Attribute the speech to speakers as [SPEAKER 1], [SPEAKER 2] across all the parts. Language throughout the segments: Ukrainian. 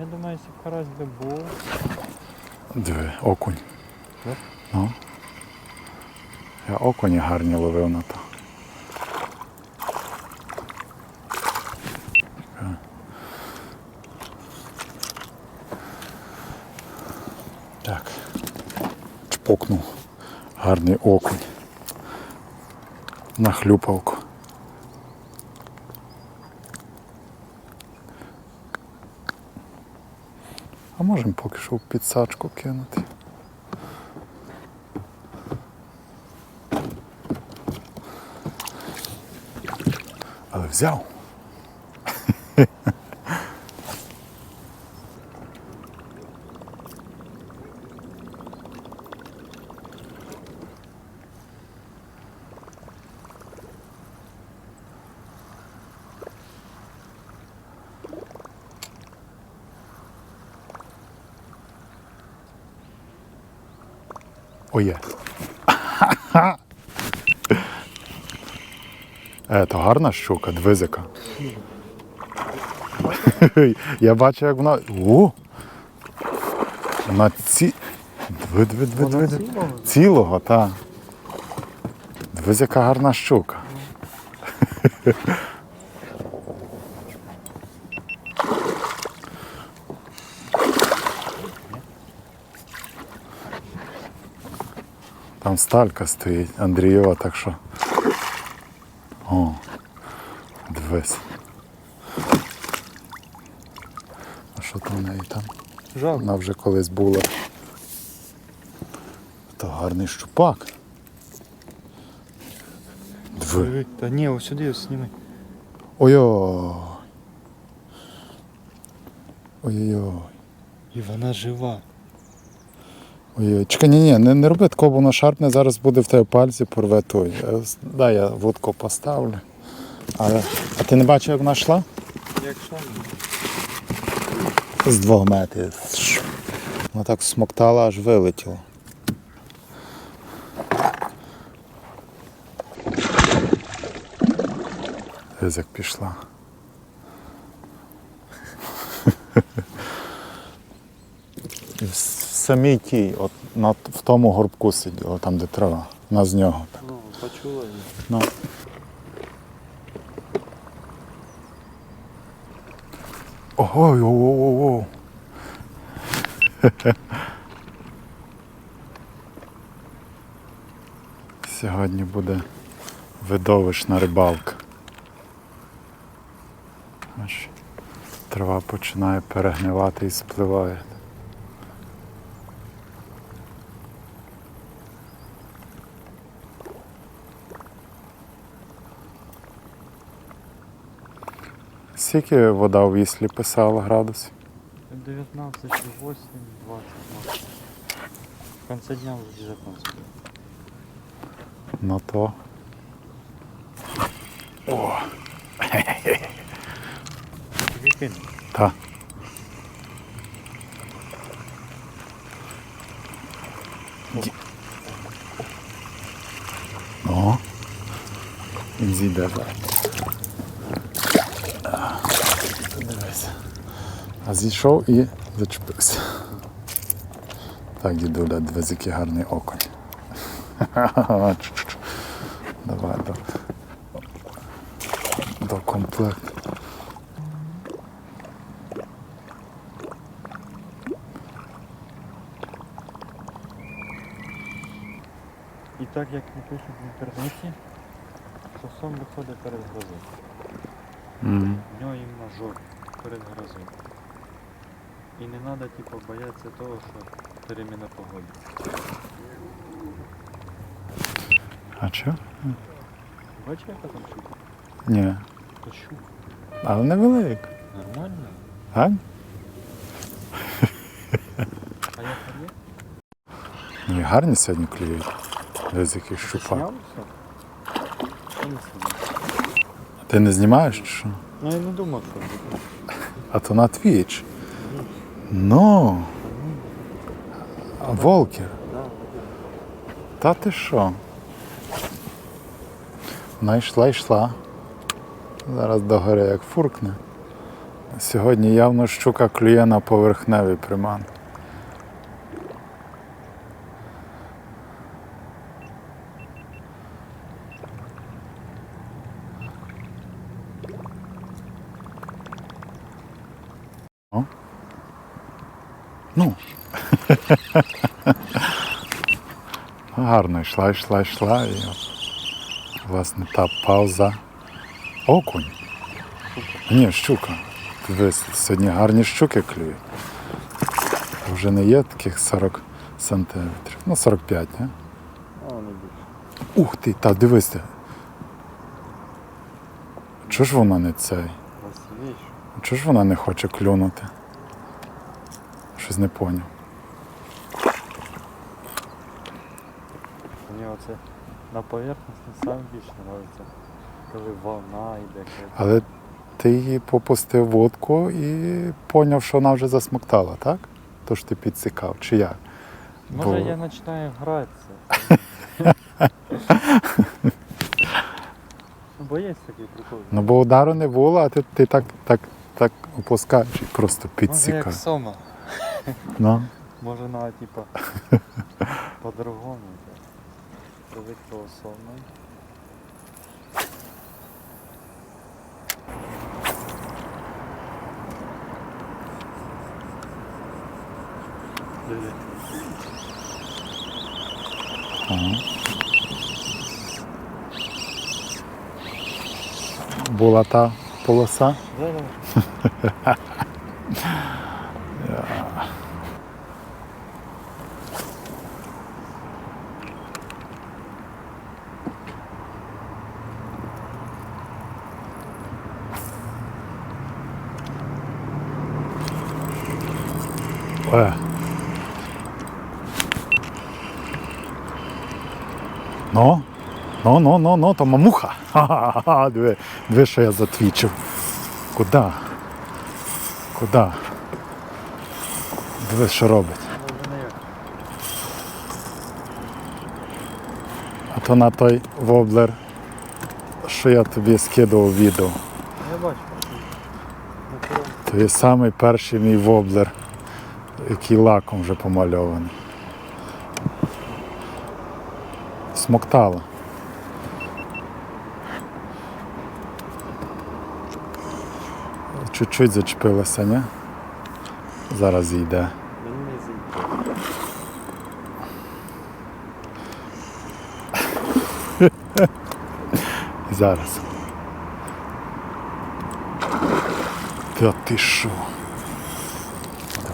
[SPEAKER 1] Я думаю, якщо б карась би був.
[SPEAKER 2] Диви, окунь.
[SPEAKER 1] Так?
[SPEAKER 2] Ну. Я окуні гарні ловив на то. Так. Чпокнув. Гарний окунь. На хлюпалку. А можемо поки що в підсачку кинути. Але взяв. Є. Е, то гарна щука, двизика. Я бачу, як вона. О! На ці. Дви, дви, дви, дви, дви. Цілого, так. Дивись, гарна щука. Там сталька стоїть, Андрієва, так що. О, дивись. А що там в неї там?
[SPEAKER 1] Жалко.
[SPEAKER 2] Вона вже колись була. То гарний щупак. Диви.
[SPEAKER 1] Та ні, ось сюди ось сніми.
[SPEAKER 2] Ой-ой. Ой-ой.
[SPEAKER 1] І вона жива.
[SPEAKER 2] Ой-ой. Чекай, ні, ні, не, не роби такого, бо воно шарпне, зараз буде в тебе пальці порве той. Е, Дай я вудку поставлю. Але... А ти не бачив, як вона йшла?
[SPEAKER 1] Якщо
[SPEAKER 2] З двох метрів. Вона так смоктала, аж вилетіло. Ось як пішла. І в самій тій, от на, в тому горбку сиділа, там де трава, на з нього. Так.
[SPEAKER 1] ну, почула її.
[SPEAKER 2] Ну. Ой, ой, ой, ой. Сьогодні буде видовищна рибалка. Трава починає перегнивати і спливає. Скільки вода в віслі писала градусів?
[SPEAKER 1] 19, 8, 20 максимум. В конце дня вже 19.
[SPEAKER 2] Ну то.
[SPEAKER 1] Кину.
[SPEAKER 2] Та. Ді- О. Він зійде зараз. А, Подивись. А зійшов і зачепився. Так, дідуля, дивись, який гарний окунь. Давай до, до комплекту.
[SPEAKER 1] І так як не пишуть в інтернеті, що сон виходить перед грозою.
[SPEAKER 2] Мгм.
[SPEAKER 1] В нього іменно жор перед грозою. І не треба типу, боятися того, що переміна погоди.
[SPEAKER 2] А чо?
[SPEAKER 1] Бачиш, яка там щука?
[SPEAKER 2] Ні.
[SPEAKER 1] То щука.
[SPEAKER 2] Але невелик.
[SPEAKER 1] Нормально.
[SPEAKER 2] Так?
[SPEAKER 1] А як там є?
[SPEAKER 2] Ну гарні сьогодні клюють. Десь який щупак.
[SPEAKER 1] Зняв все? Не знаю.
[SPEAKER 2] Ти не знімаєш чи що?
[SPEAKER 1] Ну я не думав, що буде.
[SPEAKER 2] А то на твіч. Ну. Волкер. Та ти що? Вона йшла, йшла. Зараз догори як фуркне. Сьогодні явно щука клює на поверхневий приман. Ну. Гарно йшла, йшла, йшла. І, власне, та пауза. Окунь. Ні, щука. Дивись, сьогодні гарні щуки клюють. Вже не є таких 40 сантиметрів. Ну, 45, не?
[SPEAKER 1] Більше.
[SPEAKER 2] Ух ти, та дивись. Чого ж вона не цей? Чого ж вона не хоче клюнути? Щось не поняв.
[SPEAKER 1] Мені оце на поверхності саме більше подобається. Коли волна йде.
[SPEAKER 2] Але ти її попустив водку і поняв, що вона вже засмоктала, так? Тож ти підсікав, чи як?
[SPEAKER 1] Може
[SPEAKER 2] Бо-
[SPEAKER 1] я починаю гратися. Бо є такий прикол.
[SPEAKER 2] Ну бо удару не було, а ти, ти так, так, так опускаєш і просто
[SPEAKER 1] Може як сома.
[SPEAKER 2] Ну.
[SPEAKER 1] Може навіть типа по-другому. Сома.
[SPEAKER 2] Ага. Була та полоса.
[SPEAKER 1] Да-да.
[SPEAKER 2] Е. Ну, ну, ну, ну, ну, то мамуха. Ха-ха-ха, диви, диви, що я затвічив. Куда? Куда? Диви, що робить. А то на той воблер, що я тобі скидував відео.
[SPEAKER 1] Я бачу.
[SPEAKER 2] Самий перший мій воблер, який лаком вже помальований. Смоктало. Чуть-чуть зачепилося, ні? Зараз йде. Зараз. Та ти що?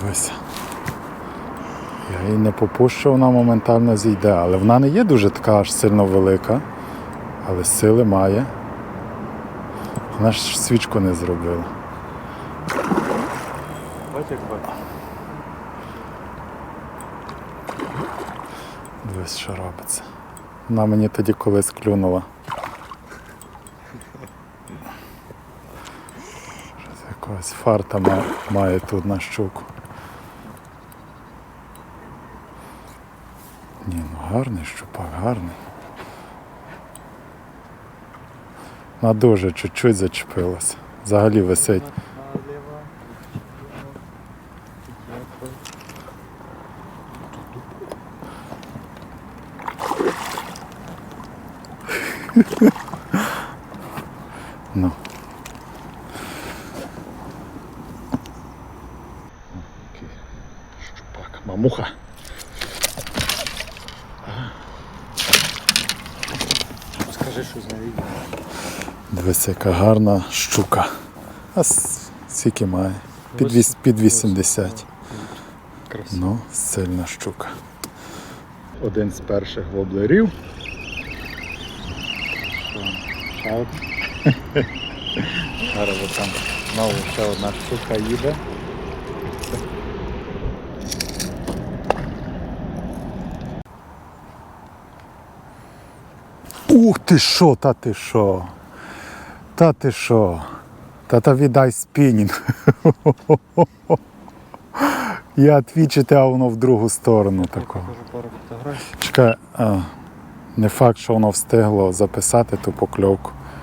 [SPEAKER 2] Дивися. Я її не попущу, вона моментально зійде, але вона не є дуже така аж сильно велика, але сили має. Вона ж свічку не зробила.
[SPEAKER 1] Бач як бачу.
[SPEAKER 2] Дивись, що робиться. Вона мені тоді колись клюнула. Щось якогось фарта ма- має тут на щуку. Ні, ну гарний щупак, гарний. Вона дуже чуть-чуть зачепилася. Взагалі висить. Ну. Окей. Щупак. Мамуха.
[SPEAKER 1] Скажи щось на відео.
[SPEAKER 2] Дивись, яка гарна щука. А скільки має? Під, віс- під 80.
[SPEAKER 1] Красиво.
[SPEAKER 2] Ну, сильна щука. Один з перших воблерів. Зараз там знову ще одна штука їде. Ух ти що, та ти що? Та ти що? Та та віддай спінінг. Я твічити, а воно в другу сторону такого. Чекай, а, не факт, що воно встигло записати ту покльовку.